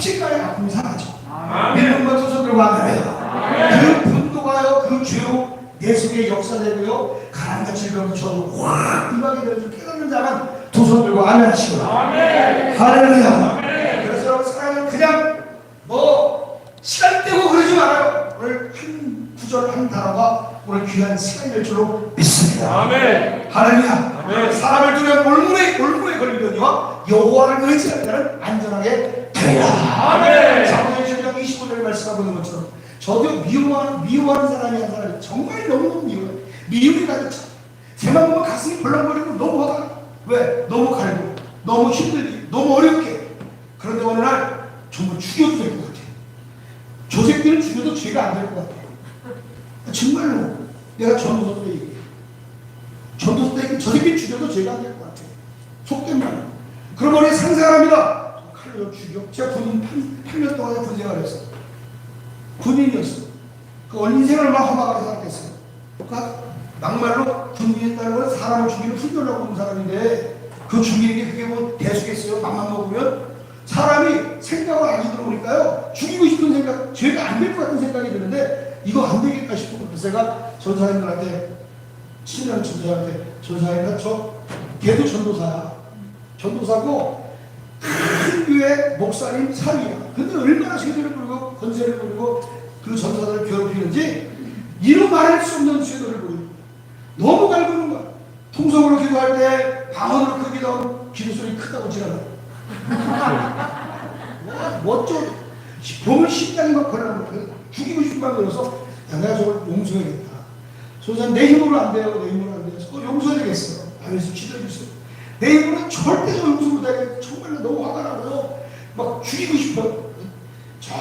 십시간의 아픔이 사라져. 것도 손들고 아멘해요. 그 분노가요, 그 죄로 내 속에 역사되고요, 가난과 질병도 저도 확 임하게 줄 깨닫는 자만 두손 들고 아멘 하시고. 할렐루야. 그래서 여러분 사랑은 그냥 뭐 시간 떼고 그러지 말아요. 오늘 한 구절 한 단어가 오늘 귀한 시간이 될 줄로 믿습니다. 아멘. 할렐루야. 아멘. 사람을 두려운 올무에 올무에 걸리거니와 여호와를 의지하는 자는 안전하게 되리라. 아멘. 사무엘 전장 25절 말씀하고 있는 것처럼 저도 미워하는 미워하는 사람이 한 사람이 정말 너무너무 미워해. 미움이 가득 차. 제만 보면 가슴이 벌렁거리고 너무 화가 나. 왜? 너무 갈고 너무 힘들게 너무 어렵게. 그런데 어느 날 정말 죽여도 될 것 같아. 저 새끼는 죽여도 죄가 안 될 것 같아. 정말로 내가 전도서 때 얘기해. 전도서 때 얘기해. 저 새끼 죽여도 죄가 안 될 것 같아. 속된 말이야. 그러면 우리 상상합니다. 칼로 죽여. 제가 군인 8, 년 동안 군 생활했어. 군인이었어. 그 인생을 막 험하게 생각했어요. 그러니까 막말로 군인이었다는 건 사람을 죽이는 훈련을 하고 있는 사람인데 그 죽이는 게 그게 뭐 대수겠어요? 맘만 먹으면 사람이 생각을 안 들어오니까요. 죽이고 싶은 생각, 죄가 안 될 것 같은 생각이 드는데 이거 안 되겠다 그래서 제가 전사님들한테 친한 전사한테 전사님은 저 걔도 전도사야. 전도사고 큰 교회 목사님 사위야. 근데 얼마나 세대를 부리고 건세를 부리고 그 전사들을 괴롭히는지 이루 말할 수 없는 죄들을 부리고 너무 갈구는 거야. 통성으로 기도할 때 방언으로 그 기도 기도 소리 크다고 지랄해. 뭐 어쩌 보면 심장이 막 벌어는 거야. 죽이고 싶은 마음이 들어서 야 내가 저걸 용서해야겠다. 소장 내 힘으로 안 돼요. 내 힘으로 안 돼요. 그거 용서해야겠어. 하면서 기도해 주세요. 내 힘으로는 절대 저 용서 못하게 정말로 너무 화가 나고요. 막 죽이고 싶어. 저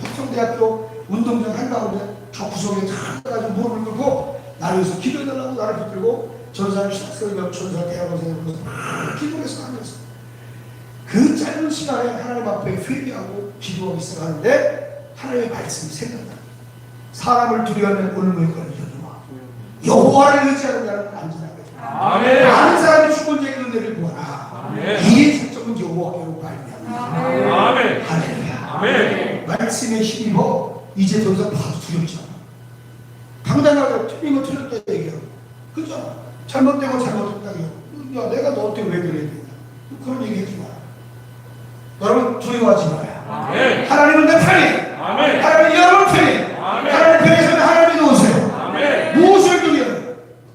혁성대학교 운동장 한가운데 저 구석에 탁 가지고 무릎을 꿇고 나를 위해서 기도해달라고 나를 붙들고 전사를 시작해서 전사 대학원생으로 기도를 해서 하면서 그 짧은 시간에 하나님 앞에 회개하고 기도하기 시작하는데 하나님의 말씀이 생각나. 사람을 두려워하면 올무에 걸리려니와 여호와를 의지하는 자는 안전하게 아멘. 많은 사람이 죽은 자의 은혜를 구하라. 아멘. 이의 장점은 여호와께로 발명합니다. 아멘. 할렐루야. 아멘. 말씀에 힘입어 이제 더 이상 봐도 두렵지 않아. 당당하게 틀린 거 틀렸다 얘기해요. 그죠? 잘못된 거 잘못했다 얘기해요. 야 내가 너한테 왜 그래야 되냐. 그런 얘기 하지 마. 여러분 두려워하지 마요. 아멘. 하나님은 내 편이. 아멘. 하나님은 여러분 편이. 아멘. 하나님 편에 서면 하나님이 도우세요. 아멘. 무엇을 두려워요?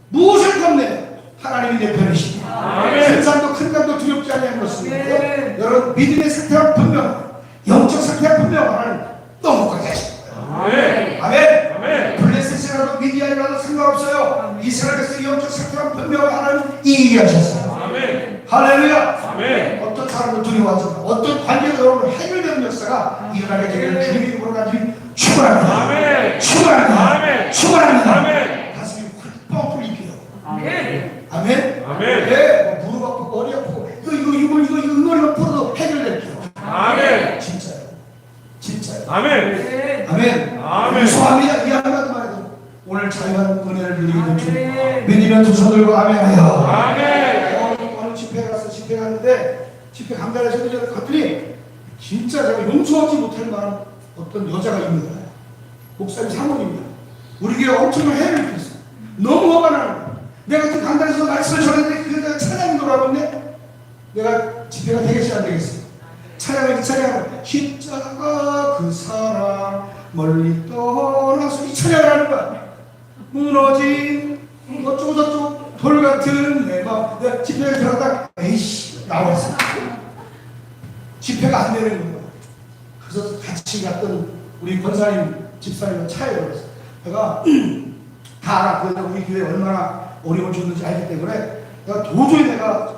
무엇을 겁내요? 하나님이 내 편이십니다. 아멘. 큰 산도 큰 강도 두렵지 않냐는 것입니다. 아멘. 여러분 믿음의 상태는 분명, 영적 상태는 분명 하나님 너무까지 하실 거예요. 아멘. 아멘. 아멘. 블레셋이라도 미디안이라도 상관없어요. 이스라엘 백성 영적 상태는 분명 하나님 이기게 하셨어요. 아멘. 할렐루야. 아멘. 어떤 사람을 두려워하지 마. 어떤 관계가 여러분 해결되는 역사가 일어나게 되기를 주님의 이름으로 가지고 축원합니다. 아멘. 축원합니다. 아멘. 축원합니다. 아멘. 가슴이 뻥 뚫리게요. 아멘. 아멘. 아멘. 네, 뭐 무릎 아프고 머리 아프고 이거 이거 이거 이거 이거 응원이만 풀어도 해결될게요. 아멘. 진짜요. 진짜요. 아멘. 아멘. 아멘. 유소합니다. 이 한마디 말해도 오늘 자유한 은혜를 누리게 될 줄. 믿으면 두 손 들고 아멘하여. 아멘. 집회 가서 집회 갔는데 집회 해서 전에 갔더니 진짜 제가 용서하지 못할 만한 어떤 여자가 있는 거야. 목사님 사모님이야. 우리 교회 엄청난 해를 입혔어. 너무 화가 나는 거야. 내가 그 강단에서 말씀을 전했는데 그 여자가 찬양이 돌아오는데 내가 집회가 되겠지 안 되겠어. 찬양을 찬양을 십자가 그 사랑 멀리 떠나서 이 찬양을 하는 거야. 무너진 어쩌고 저쩌고 돌 같은 내가 내가 집회에 들어갔다 에이씨 나왔어. 집회가 안 되는 거야. 그래서 같이 갔던 우리 권사님 집사님 차에 올랐어. 내가 다 알아. 그 우리 교회 얼마나 어려움을 줬는지 알기 때문에 내가 도저히 내가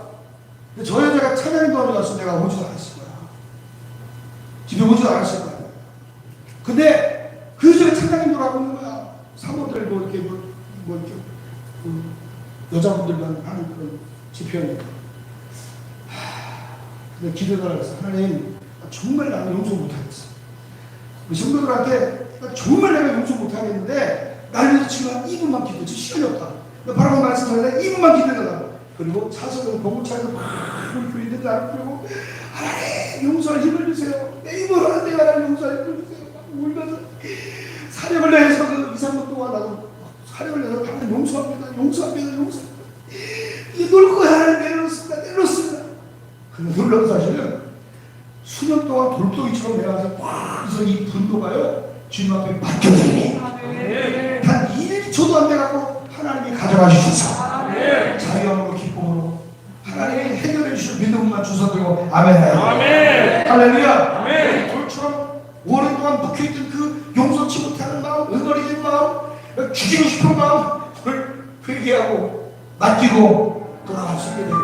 근데 저 여자가 찬양이 도와줘 갔어 내가 오지도 않았을 거야. 집에 오지도 않았을 거야. 근데 그 여자가 찬양이 돌아고 있는 거야. 사모들도 이렇게 뭐, 뭐 이렇게 그 여자분들만 하는 그런 집회였는데. 하, 근데 기도를 했어. 하나님 정말 나는 용서 못하겠어. 우리 성도들한테 나 정말 내가 용서 못하겠는데 위해서 지금 한 2분만 기도해 줄 시간이 없다. 바로 말씀하는데 2분만 기도해달라고. 그리고 차석은 공차에서 막 있는데 나를 하나님 용서할 힘을 주세요. 내 사령을 내서 그 2, 3년 동안 나도 사령을 내서 하나님 용서합니다. 용서합니다. 용서합니다. 이 놀고 하나님 내려놓습니다. 내려놓습니다. 근데 놀라운 사실은 수년 동안 돌덩이처럼 내가 꽉서 이 분노가요 주님 앞에 아멘. 단 1초도 안 돼가고 하나님이 가져가 주셔서. 자유함으로 기쁨으로 하나님이 해결해 주실 믿음만 주셔도 아멘 아멘. 할렐루야 아멘. 돌처럼 오랫동안 묵혀있던 그 용서치 못하 죽이고 싶은 마음 그걸 회개하고 맡기고 돌아갈 수 있게 되고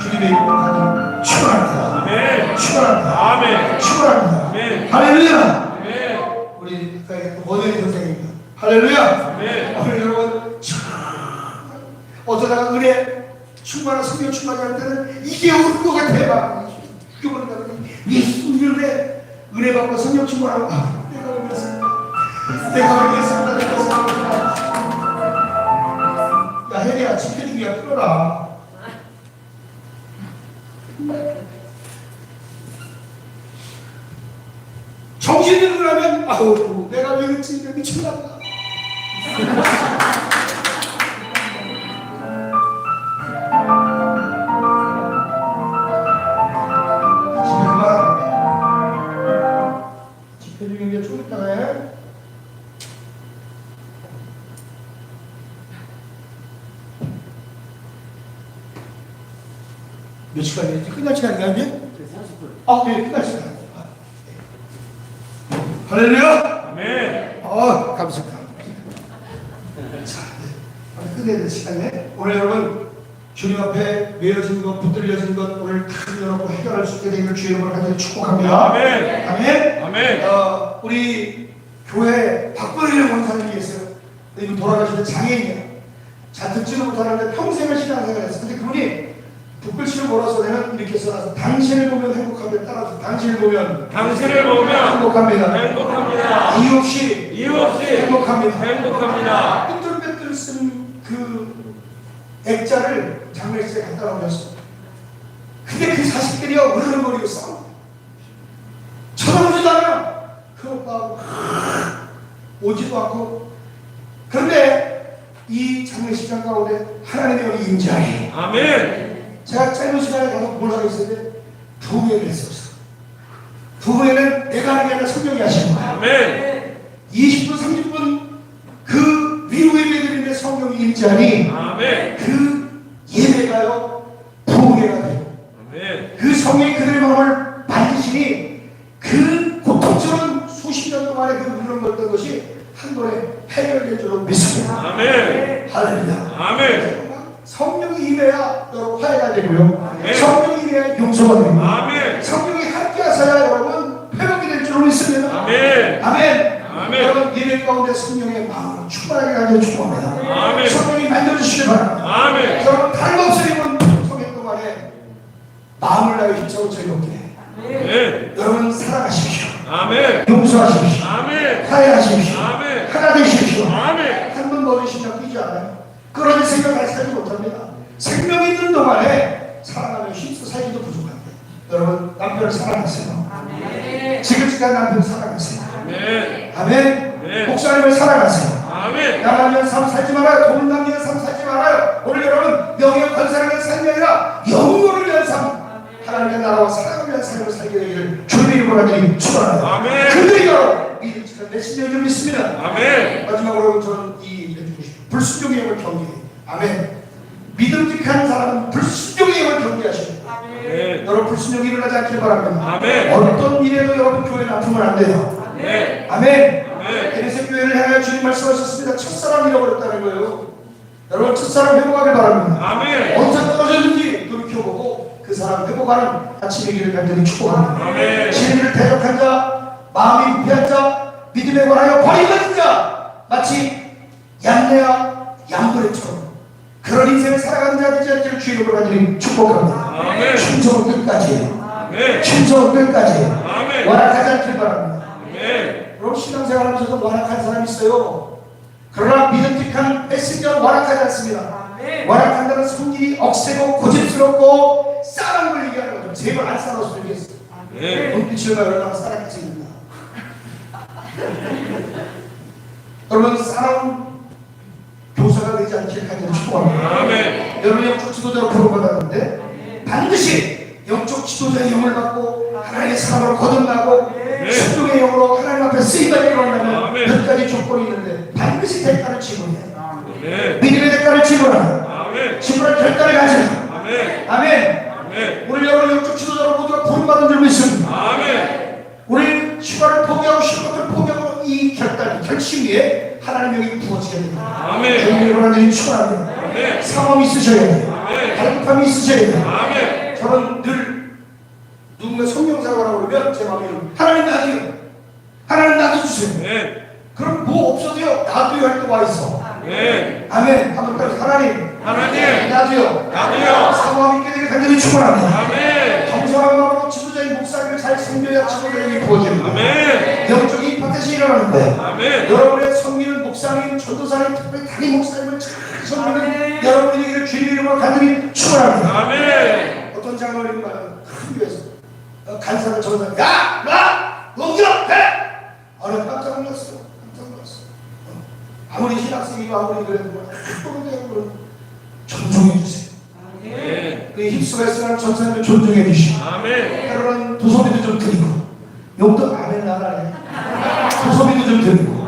주님의 이름으로 가는 축원합니다. 축원합니다 아멘. 축원합니다 아멘. 할렐루야 아멘. 우리 아까 또 모델이 선생님입니다 할렐루야 아멘. 오늘 여러분 참 어쩌다가 은혜 충만한 성령 충만할 때는 이게 오는 것 같아 막 죽여버린다 그러니 예수 은혜 은혜 받고 성령 충만하고 아, 내가 은혜했습니다 내가 은혜했습니다 집회기야 끊어라. 정신이 들으면 아우 내가 왜 그랬지? 보다. 집 몰아서 내는 이렇게 써놔서 당신을 보면 행복합니다. 따라서 당신을 보면 당신을 보면 행복합니다. 행복합니다. 이유 없이 이유 없이 행복합니다. 행복합니다. 삐뚤빼뚤 쓴그 액자를 장례식에 갖다 놓으셨어. 근데 그 자식들이요 으르렁거리고 싸워. 쳐다보지도 않아요. 그 오빠하고 오지도 않고. 그런데 이 장례식장 가운데 하나님의 영이 임재하니 아멘. 제가 짧은 시간에 가서 뭘 하고 있었는데 부흥회를 했었어. 부흥회는 내가 하는 게 아니라 성령이 하시는 거야. 아멘. 20분, 30분 그 위로 예배드리는데 성령이 임재하니. 그 예배가요 부흥회가 돼요. 아멘. 그 성령이 그들의 마음을 만드시니 그 고통스러운 수십 년 동안의 그 물렁거렸던 것이 한 번에 해결될 줄로 믿습니다. 아멘. 할렐루야. 가져 축복합니다. 아멘. 성령이 만져주시기 바랍니다. 아멘. 여러분 다른 없으면 성령 동안에 마음을 다해 힘차고 즐겁게 아멘. 여러분 살아가십시오. 아멘. 용서하십시오. 아멘. 화해하십시오. 아멘. 하나 되십시오. 아멘. 한번 심장 뛰지 않아요. 그러니 생각을 살지 못합니다. 생명 있는 동안에 살아가면 힘써 살기도 부족합니다. 여러분 남편을 사랑하세요. 지긋지긋한 남편 사랑하세요. 아멘. 아멘. 네. 목사님을 사랑하세요. 나가면 삶 살지 말아요. 돈 남기는 삶 살지 말아요. 오늘 여러분 명예 위한 삶이 아니라 영혼을 위한 삶. 하나님의 나라와 사랑을 위한 삶을 살게 되기를 주님의 이름으로 하나님 축원합니다. 아멘. 그들이 바로 믿음직한 내 신령을 믿습니다. 아멘. 마지막으로 저는 이. 불순종의 영을 경계해. 아멘. 믿음직한 사람은 불순종의 영을 경계하시고 아멘. 여러분 불순종이 일어나지 않길 바랍니다. 아멘. 어떤 일에도 여러분 교회는 아프면 안 돼요. 아멘. 아멘. 아멘. 그래서 교회를 향해 주님 말씀하셨습니다. 첫사랑 잃어버렸다는 거예요. 여러분 첫사랑 회복하길 바랍니다. 아멘. 어디서 떨어졌는지 돌이켜보고 그 사람 회복하는 아침이기를 간절히 축복합니다. 아멘. 진리를 대적한 자, 마음이 부패한 자, 믿음에 관하여 버림받은 자, 마치 양내와 양분의처럼 그런 인생을 살아가는 자 되지 않기를 주의 이름으로 간절히 축복합니다. 아멘. 충성은 끝까지예요. 아멘. 충성은 끝까지예요. 아멘. 완악하지 않길 바랍니다. 아멘. 여러분 신앙생활 하면서도 완악한 사람이 있어요. 그러나 믿음직한 메신저는 완악하지 않습니다. 완악한다는 성질이 억세고 고집스럽고 걸 얘기하는 거죠. 제발 안 싸워서. 아멘. 눈빛을 봐 얼마나 싸라겠습니까? 여러분 싸움 교사가 되지 않길 간절히 축복합니다. 아멘. 여러분 영적 지도자로 부름받았는데 반드시 영적 지도자의 영을 받고 하나님의 사람으로 거듭나고 순종의 영으로 하나님 앞에 일어나면 아멘. 몇 가지 조건이 있는데 반드시 대가를 지불해야 돼. 아멘. 믿음의 대가를 지불하라. 지불할 결단을 가지라. 아멘. 아멘. 아멘. 우리 여러분 영적 지도자로 모두가 부름받은 줄 믿습니다. 아멘. 우리 휴가를 포기하고 실컷을 포기하고 이 결단, 결심 위에 하나님의 영이 부어져야 됩니다. 아멘. 하나님 축원합니다. 아멘. 상황이 있으셔야 돼요. 아멘. 갈급함이 있으셔야 돼요. 아멘. 저는 늘 누군가 성령사고라고 그러면 제 마음에 하나님 놔둬요. 하나님 놔둬주세요. 아멘. 그럼 뭐 없어도요. 놔둬요 할 때와 있어. 아멘. 아멘. 한번 따라서 하나님 하나님. 놔둬요. 놔둬요. 사모함 있게 되게 간절히 축원합니다. 아멘. 정성한 마음으로 지도자의 목사님을 잘 섬겨야 지도자에게 부어집니다. 아멘. 영적인 임파트이 일어나는데 아멘. 여러분의 성기는 목사님, 전도사님, 특별히 담임 목사님을 잘 섬기는 여러분의 얘기를 주님 이름으로 간절히 축원합니다. 아멘. 어떤 장로님 말은 큰 교회에서 어, 간사를 전사 야! 나! 옮겨! 해! 아니 깜짝 놀랐어 깜짝 놀랐어 어. 아무리 신학생이고 아무리 그래도 뭐 그런데 그런 존중해 주세요 아멘. 그 있으면 전사님을 존중해 주시고 아멘. 때로는 도소비도 좀 드리고 용돈 아멘 나라네 도소비도 좀 드리고.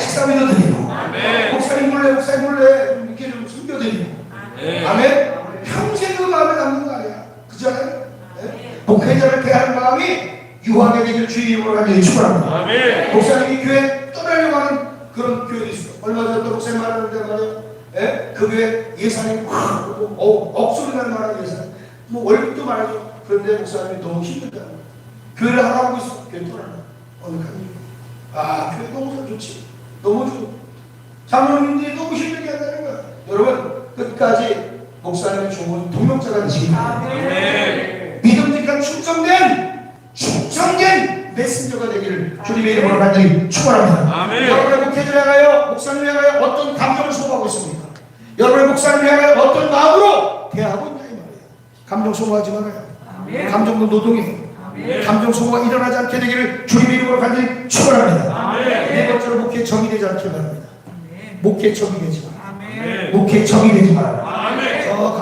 식사비도 드리고 아멘. 목사님 몰래 목사님 몰래 좀 이렇게 좀 숨겨드리고 아멘. 아멘 평생 그 마음에 남는 거 아니야 그지 않아요? 네? 목회자를 대하는 마음이 유하게 되길 간절히 축원합니다. 목사님이 교회 떠나려고 하는 그런 교회도 있어요. 얼마 전에 또 목사님 말하는데 말이에요. 예? 그 교회 예산이 확 어, 억소리 나는 말하는 예산. 뭐 월급도 많아져 그런데 목사님이 너무 힘들다. 교회를 하라고 있어. 교회 떠나려 어느 칸이? 아 교회 너무 좋지. 너무 좋아. 장로님들이 너무 힘들게 한다는 거야. 여러분 끝까지 목사님의 좋은 동력자가 되시기 바랍니다. 믿음직한 충성된 충성된 메신저가 되기를 주님의 이름으로 간절히 축원합니다. 아멘. 여러분의 목회자를 향하여 목사님을 향하여 어떤 감정을 소모하고 있습니까? 여러분의 목사님을 향하여 어떤 마음으로 대하고 있냐 이 말이에요. 감정 소모하지 말아요. 감정도 노동이에요. 감정 소모가 일어나지 않게 되기를 주님의 이름으로 간절히 축원합니다. 아멘. 네 번째로 목회 정이 되지 않게 바랍니다. 목회 정이 되지 마. 아멘. 목회 정이 되지 말아요. 아멘. 저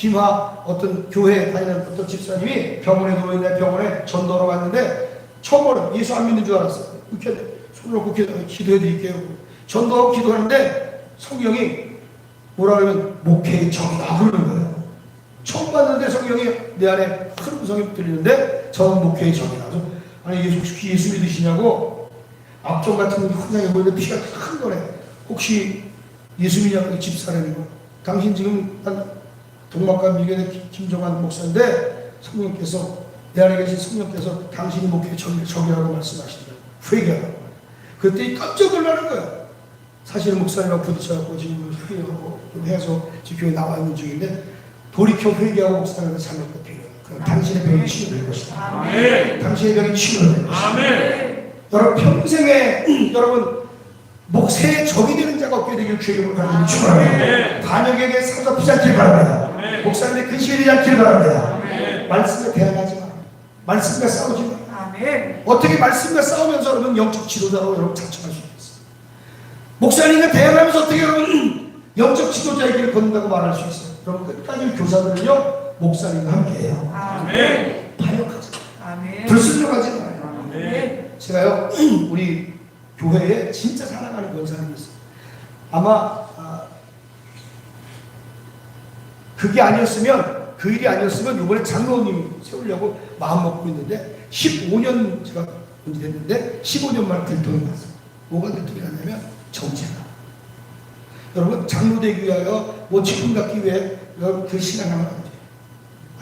김하 어떤 교회 다니는 어떤 집사님이 병원에 누워있는데 병원에 전도로 갔는데 처음으로 예수 안 믿는 줄 알았어요. 이렇게 손을 놓고 기도, 기도해 드릴게요. 전도하고 기도하는데 성경이 뭐라 그러면 목회의 정이다 그러는 거예요. 처음 봤는데 성경이 내 안에 큰 음성이 들리는데 저는 목회의 정이다. 아니 예수, 혹시 예수 믿으시냐고 앞쪽 같은 건 환장해 보이는데 피가 큰 거네. 혹시 예수 믿냐고 집사람이고 당신 지금 한 동막과 미견의 김- 김종환 목사인데 성령께서 내 안에 계신 성령께서 당신이 목회 적- 적이라고 말씀하시더라고요. 회개하라고. 그때 깜짝 놀라는 거야. 사실 목사님하고 부딪혀갖고 지금 회개하고 좀 해서 지금 교회 나와 있는 중인데 돌이켜 회개하고 목사님한테 필요해. 그럼 당신의 병이 치료될 것이다. 아멘. 당신의 병이 치료될 것이다. 아멘. 여러분 평생에 여러분 목새의 적이 되는 자가 없게 되길 주님을 간절히 축원합니다. 아멘. 반역에게 사로잡히지 않길 바랍니다. 목사님의 근심이 되지 않길 바랍니다. 말씀과 대항하지 마. 말씀과 싸우지 마. 어떻게 말씀과 싸우면서 여러분 영적 지도자로 여러분 자청할 수 있겠어요? 목사님과 대항하면서 어떻게 여러분 영적 지도자의 길을 걷는다고 말할 수 있어요? 여러분 끝까지 교사들은요 목사님과 함께해요. 아멘. 반역하지 마. 아멘. 불순종하지 마요. 아멘. 제가요 우리 교회에 진짜 사랑하는 권사님이 있어요. 아마 아, 그게 아니었으면 그 일이 아니었으면 이번에 장로님 세우려고 마음 먹고 있는데 15년 제가 됐는데 15년 만에 들통이 났어요. 뭐가 들통이 났냐면 정체가. 여러분 장로 되기 위하여 뭐 직분 갖기 위해 여러분 그 신앙하면 안 돼요.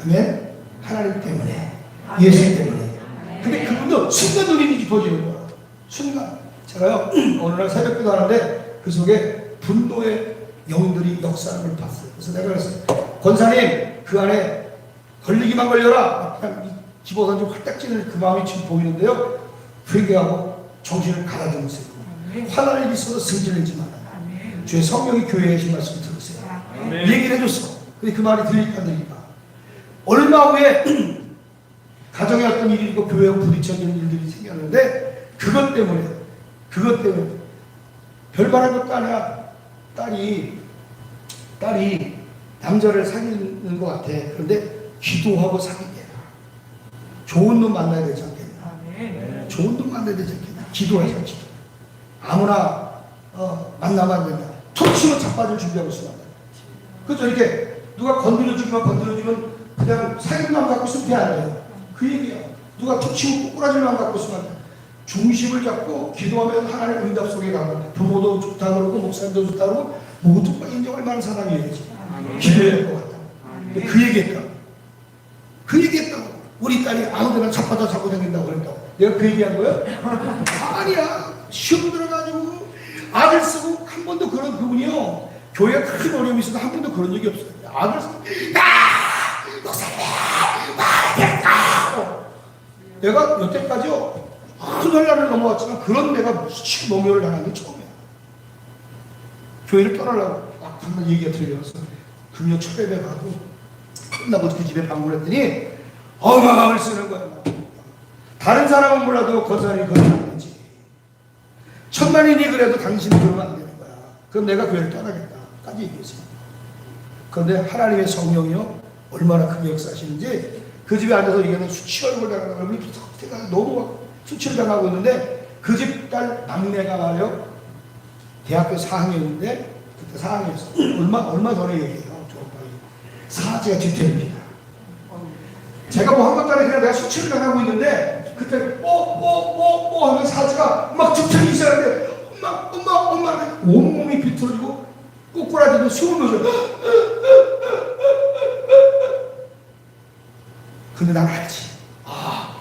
아멘. 하나님 때문에 예수 때문에. 근데 그분도 순간 눈이 깊어지는 거야. 순간. 제가요, 어느 날 새벽 기도 하는데 그 속에 분노의 영들이 역사하는 걸 봤어요. 그래서 내가 그랬어요. 권사님, 그 안에 걸리기만 걸려라. 그냥 이 집어던지고 활딱 찌는 그 마음이 지금 보이는데요. 회개하고 정신을 가다듬으세요. 화날 일이 있어도 승질내지 마라. 주의 성령이 교회에 하신 말씀 들으세요. 아멘. 얘기를 해줬어. 근데 그 말이 들리니까 들리니까. 얼마 후에 가정에 어떤 일이 있고 교회와 부딪혀지는 일들이 생겼는데 그것 때문에 그것 때문에 별말한 것도 아니야. 딸이 딸이 남자를 사귀는 것 같아. 그런데 기도하고 사귀게. 좋은 놈 만나야 되지 않겠나? 아멘. 좋은 놈 만나야 되지 않겠나? 기도하자, 기도. 아무나 어, 만나면 안 된다. 툭 치고 자빠질 준비하고 있으면 안 된다. 그죠? 이렇게 누가 건드려주기만 건드려주면 그냥 사귀만 갖고 있으면 돼안 돼요. 그 얘기야. 누가 툭 치고 꼬꾸라지만 갖고 있으면 안 돼. 중심을 잡고 기도하면 하나님 응답 속에 가면 부모도 좋다 그러고 목사님도 좋다 그러고 모두가 인정할 만한 사람이어야지. 기도해야 될 것 같다. 그 얘기했다. 그 얘기했다고. 우리 딸이 아무데나 자빠져 자고 다닌다고 그랬다고. 내가 그 얘기한 거야? 아니야. 시험 들어가지고 아들 쓰고 한 번도 그런 그분이요. 교회가 큰 어려움이 있어도 한 번도 그런 적이 없어요. 아들 쓰고 야! 목사님! 말했다! 내가 여태까지요. 큰 혼란을 넘어왔지만 그런 내가 무슨 농요를 당한 게 처음이야. 교회를 떠나려고 막 한번 얘기가 들려서 금요 철회에 가고 끝나고 그 집에 방문을 했더니 어마어마를 쓰는 거야. 다른 사람은 몰라도 그건 안 되지. 천만인이 그래도 당신은 그러면 안 되는 거야. 그럼 내가 교회를 떠나겠다 까지 얘기했어요. 그런데 하나님의 성령이요 얼마나 크게 역사하시는지 그 집에 앉아서 얘기하는 수치 얼굴 당하는 얼굴이 부탁해가 너무 막 수치를 당하고 있는데 그 집 딸 막내가 말이요 대학교 4학년인데 그때 4학년이었어. 얼마 얼마 전에 얘기해요. 졸업하기. 사지가 뒤태입니다. 제가 뭐 한 것도 아니고 그냥 내가 수치를 당하고 있는데 그때 뽀뽀뽀뽀 하면 사지가 막 뒤태기 시작하는데 엄마 엄마 엄마 온몸이 비틀어지고 꼬꾸라지고 숨을 근데 난 알지. 아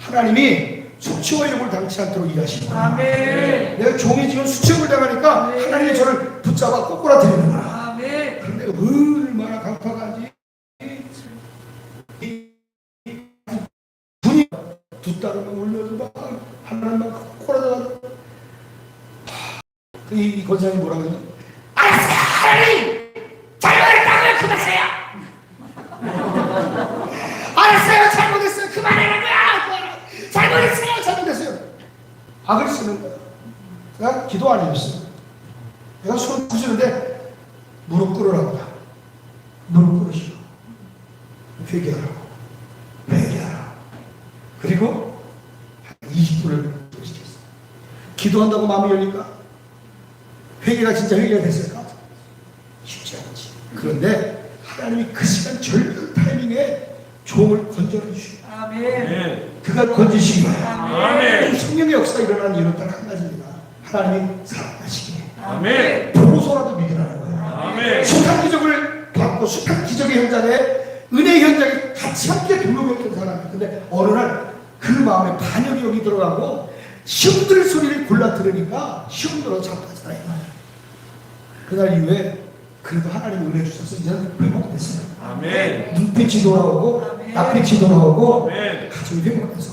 하나님이 수치의욕을 당치 않도록 일하시구나. 아멘. 내가 종이 지금 수치욕을 당하니까 네. 하나님이 저를 붙잡아 꼬꾸라뜨리는구나. 아멘. 그런데 얼마나 강팍한지 분이 두 딸은 울면서 막 하나님만 꼬꾸라져가지고 이, 이 권사님이 뭐라 그러냐 알았어요 하나님 잘못했다고요 그만하세요 알았어요 잘못했어요 그만하라고요 잘못했어요 잘못했어요 악을 쓰는 거야 내가 기도 안 해줬어. 내가 손 부수는데 무릎 꿇으라고 다 무릎 꿇으시고 회개하라고. 회개하라. 그리고 한 20분을 시켰어. 기도한다고 마음이 열릴까? 회개가 진짜 회개가 됐을까? 쉽지 않지. 그런데 하나님이 그 시간 절묘한 타이밍에 종을 건져내 주시고 아멘. 그가 바랍니다 아멘. 성령의 역사가 일어나는 이유는 딱한 가지입니다 하나님이 살아나시기에 아멘. 보고서라도 믿으라는 거예요 아멘. 숱한 기적을 받고 숱한 기적의 현장에 은혜 현장에 같이 함께 동력했던 사람이 근데 어느 날 그 마음에 반역이 여기 들어가고 시험 들 소리를 골라 들으니까 시험 들어 잡혔다 이 말이야 그날 이후에 그래도 하나님 은혜 주셔서 이제는 회복됐어요 아멘. 눈빛이 돌아오고 낯빛이 돌아오고 아멘. 가정이 회복돼서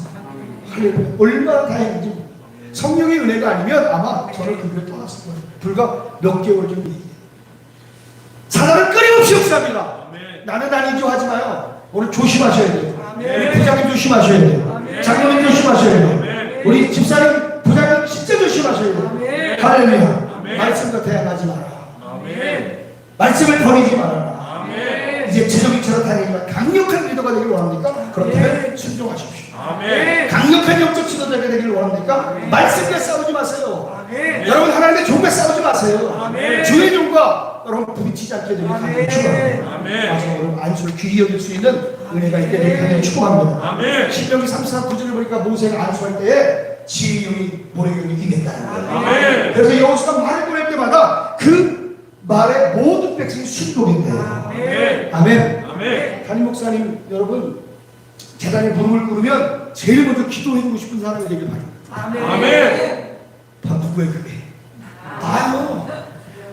할렐루야 얼마나 다행인지. 성령의 은혜가 아니면 아마 저를 그 교회 떠났을 거예요 불과 몇 개월 전에 사단은 끊임없이 역사합니다. 나는 아니죠 하지 마요 오늘 조심하셔야 돼요. 우리 부장님 조심하셔야 돼요. 장로님 조심하셔야 돼요. 우리 집사님 부장님 진짜 조심하셔야 돼요. 할렐루야. 말씀과 대항하지 마라. 말씀을 버리지 말아라. 이제 제정이처럼 다니지만 강력한 리더가 되길 원합니까? 그렇다면 아멘. 순종하십시오 아멘. 강력한 영적 지도자가 되기를 원합니까? 말씀과 싸우지 마세요. 아멘. 여러분 하나님의 종과 싸우지 마세요. 아멘. 주의 종과 여러분 부딪히지 않게 되길 아멘. 하나님 축복합니다. 아멘. 마지막 여러분 안수를 귀히 여길 수 있는 은혜가 있게 되길 하나님 축복합니다. 아멘. 신명기 3, 4, 9절을 보니까 모세가 안수할 때에 모래의 영이 임했다는 거예요. 아멘. 그래서 여호수가 말을 보낼 때마다 그 말에 모든 백성이 순종했대요. 아멘. 아멘. 아멘. 담임 목사님 여러분 재단에 무릎을 꿇으면 제일 먼저 기도해주고 싶은 사람이 되길 바랍니다. 아멘. 아멘. 다 누구의 그게? 나요.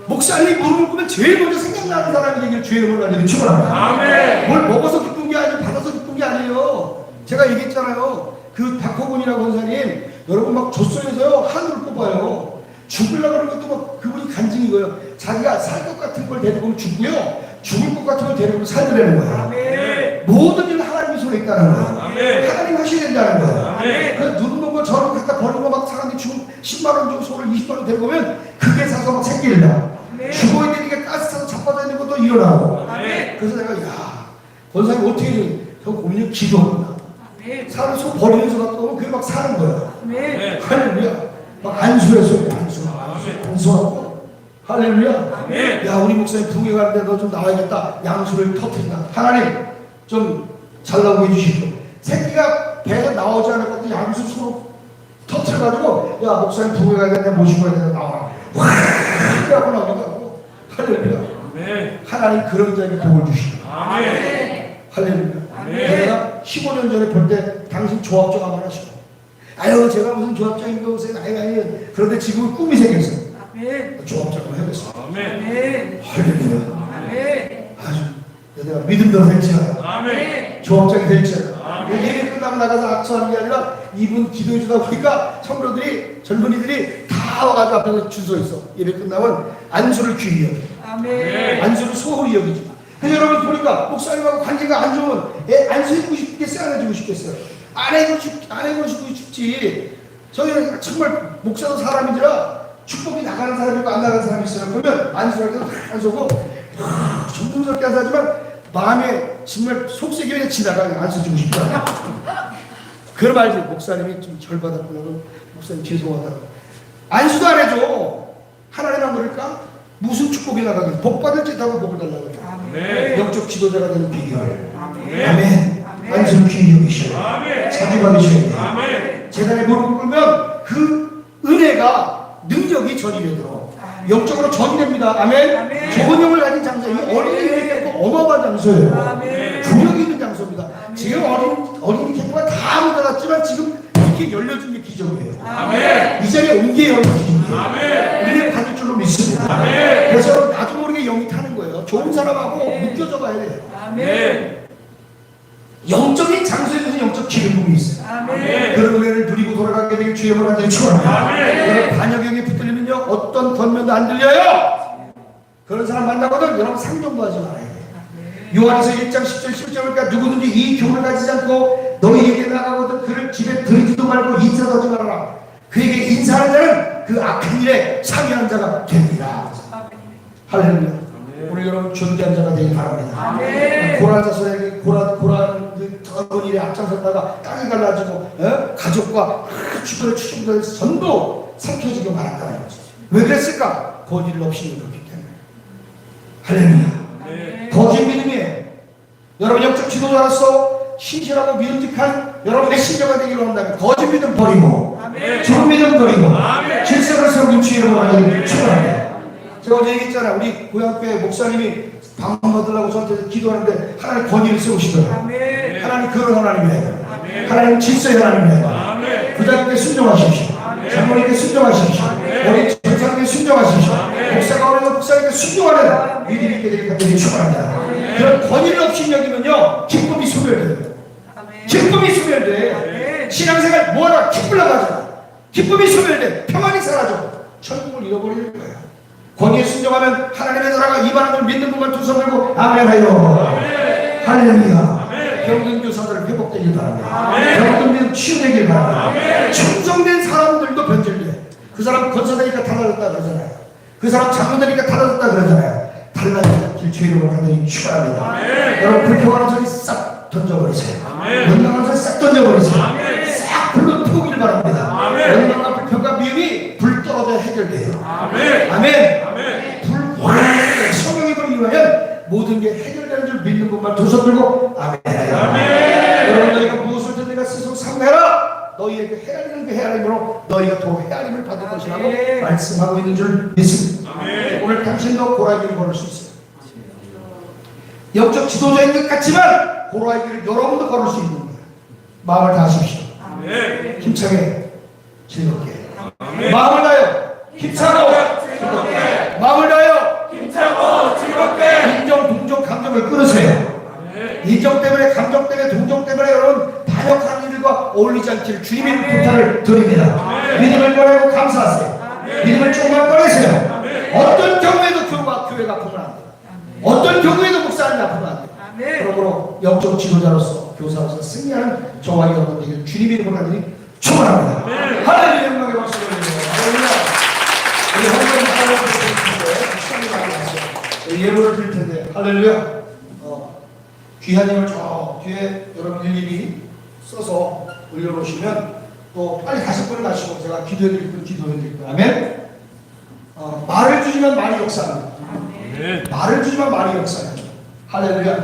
목사님 무릎을 꿇으면 제일 먼저 생각나는 사람이 되길 주의 이름으로 알리는 축원합니다. 아멘. 뭘 먹어서 기쁜 게 아니고 받아서 기쁜 게 아니에요. 제가 얘기했잖아요. 그 박호군이라고 원사님 여러분 막 조선에서요 한우를 뽑아요. 죽으려고 하는 것도 막 그분이 간증인 거예요. 자기가 살 것 같은 걸 데리고 죽고요. 죽을 것 같은 걸 데리고 오면 살더라는 거야. 네. 모든 일은 하나님의 손에 있다는 거야. 네. 하나님 하셔야 된다는 거야. 네. 그 누르는 거 저런 갖다 버리는 거막 사람들이 죽 10만 원 주고 소를 20만 원 데리고 오면 그게 사서 막 새끼를 낳아. 네. 죽어 있는 게 가스 타서 자빠져 있는 것도 일어나고. 그래서 내가 야 권사님 어떻게 해? 저 고민을 기도합니다. 사람 소 버리면서 갖다 오면 그게 막 사는 거야. 네. 할렐루야. 막 안수해서. 안수하고. 할렐루야. 아멘. 야, 우리 목사님 부흥회 가는데 너 좀 나와야겠다. 양수를 터트린다. 하나님, 좀 잘 나오게 해주십시오. 새끼가 배가 나오지 않을 것 같은 양수 서로 터트려가지고, 야, 목사님 부흥회 가야 되는데 모시고 가야 되는데 나와. 와! 하고 나오고. 할렐루야. 아멘. 하나님 그런 자에게 복을 주시고. 아멘. 할렐루야. 내가 15년 전에 볼 때 당신 조합장 한번 하시고. 아유, 제가 무슨 조합장인가 보세요. 아유, 아유. 그런데 지금은 꿈이 생겼어요. 아멘. 조합장을 해보겠습니다. 아멘. 아멘. 할렐루야. 아멘. 아주 내가 믿음대로 될지어다. 아멘. 조합장이 될지어다. 아멘. 예배 끝나고 나가서 악수하는 게 아니라 이분 기도해 주다 보니까 성도들이 젊은이들이 다 와가지고 앞에서 줄서 있어. 예배 끝나면 안수를 귀히 여겨. 아멘. 안수를 소홀히 여기지 마. 그래서 여러분 보니까 목사님하고 관계가 안 좋으면 애 안수해주고 싶겠어요? 안 해주고 싶겠어요? 안 해주고 싶, 안 해주고 싶지. 저희는 정말 목사도 사람이라 축복이 나가는 사람이 있고 안 나가는 사람이 있어요. 그러면 안수할 때도 안 쏘고 정성스럽게 하지만 마음에 정말 그냥 지나가요. 안수 주고 싶다. 그럼 알지. 목사님이 좀 절받았구나. 목사님 죄송하다. 안수도 안 해줘. 하나님만 그럴까? 무슨 축복이 나가겠어? 복 받을 짓 하고 복을 달라고. 네. 영적 지도자가 되는 비결. 아멘. 아멘. 귀히 여기시오. 아멘. 자기 받으셔야 돼. 아멘. 재단에 무릎 꿇으면 그 은혜가 능력이 전이되도록 영적으로 전이됩니다. 아멘. 아멘. 좋은 영을 가진 장소. 이 어린이 캠프 어마어마한 장소예요. 아멘. 구력 있는 장소입니다. 지금 어린 어린이 캠프가 다 묻어놨지만 지금 이렇게 열려준 게 기적이에요. 아멘. 이 자리에 온게 열린 기적이에요. 아멘. 우리는 받을 줄로 믿습니다. 아멘. 그래서 나도 모르게 영이 타는 거예요. 좋은 사람하고 묶여져 봐야 돼요. 아멘. 영적인 장소에 무슨 영적 기름붐이 있어요. 아멘. 그런 은혜를 누리고 돌아가게 되길 주의 이름으로 간절히 축원합니다. 아멘. 어떤 겉면도 안 들려요. 그런 사람 만나거든 여러분 상종도 하지 말아야 돼요. 요한에서 1장 10절 11절 보니까 누구든지 이 교훈을 가지지 않고 너희에게 나가거든 그를 집에 들이지도 말고 인사도 하지 말아라. 그에게 인사하는 자는 그 악한 일에 상의하는 자가 됩니다. 할렐루야. 오늘 여러분 존귀한 자가 되길 바랍니다. 아멘. 고라 자손에게 고라 고라 그 더러운 일에 앞장섰다가 땅이 갈라지고 어? 가족과 주변의 추종자에서 전부 삼켜지고 말았다는 거죠. 왜 그랬을까? 거짓을 없이 믿었기 때문에. 할렐루야. 네. 거짓 믿음이에요. 여러분 영적 지도자로서 신실하고 믿음직한 여러분 메신저가 되기를 원한다면 거짓 믿음 버리고. 좋은 믿음 버리고. 질서를 세우는 주의로 하나님 축원합니다. 제가 어제 얘기했잖아. 우리 고향교회 목사님이 방문 받으려고 저한테 기도하는데 하나님 권위를 세우시더라고요. 아멘. 하나님 그런 하나님이에요. 하나님 질서의 하나님이에요. 아멘. 부장님께 순종하십시오. 장모님께 순종하십시오. 우리 전사님께 순종하십시오. 목사가 오는 목사님께 순종하는 믿음 있게 되길 간절히 축원합니다. 그런 권위를 없이 여기면요 기쁨이 소멸돼요. 아멘. 기쁨이 소멸돼. 아멘. 신앙생활 뭐하나 기쁠라 가잖아. 기쁨이 소멸돼. 평안이 사라져. 천국을 잃어버리는 거예요. 권위에 순종하면 하나님의 나라가 이방을 믿는 분만 두 손 들고 아멘 하여. 할렐루야. 병든 교사들 회복되길 바랍니다. 병든 믿음 치유되길 바랍니다. 충성된 사람들도 변질돼. 그 사람 권사되니까 달라졌다 그러잖아요. 그 사람 장로되니까 달라졌다 그러잖아요. 달라지는 길주의 이름으로 하나님 축원합니다. 여러분 불평하는 소리 싹 던져버리세요. 연명하는 소리 싹 던져버리세요. 싹 불로 태우길 바랍니다. 연명과 불평과 미움이 불 떨어져 해결돼요. 아멘. 아멘. 아멘. 불 성령이 불이면 모든 게 해결되는 줄 믿는 것만 두 손 들고 아멘. 아멘. 여러분 너희가 무엇을 내가 스스로 상대하라. 너희에게 헤아리는 그 헤아림으로 너희가 더 헤아림을 받을 것이라고. 말씀하고 있는 줄 믿습니다. 아멘. 오늘 당신도 고라기를 걸을 수 있어요. 영적 지도자인 것 같지만 고라기를 여러분도 걸을 수 있는 거예요. 마음을 다하십시오. 아멘. 힘차게 즐겁게. 아멘. 마음을 다하여 힘차고 즐겁게. 마음을 다하여 힘차고 즐겁게. 인정, 동정, 감정을 끊으세요. 인정 때문에, 감정 때문에, 동정 때문에 여러분 반역하는 일과 어울리지 않기를 주님의 부탁을 드립니다. 믿음을 꺼내고 감사하세요. 믿음을 조금만 꺼내세요. 어떤 경우에도 교회가, 교회가 아프면 안 돼요. 어떤 경우에도 목사님이 아프면 안 돼요. 그러므로 영적 지도자로서 교사로서 승리하는 저와 여러분 되길 주님의 이름으로 하나님 축원합니다. 하나님의 영광의 박수 드립니다. 우리 한번 텐데 시간이 예물을 드릴 텐데 할렐루야. 어, 귀하님을 저 뒤에 여러분 일일이 써서 올려놓으시면 또 빨리 가실 분을 가시고 제가 기도해드릴 분 기도해드릴 거예요. 아멘. 어, 말을 주지만 말이 역사합니다. 말을 주지만 말이 역사해요. 할렐루야.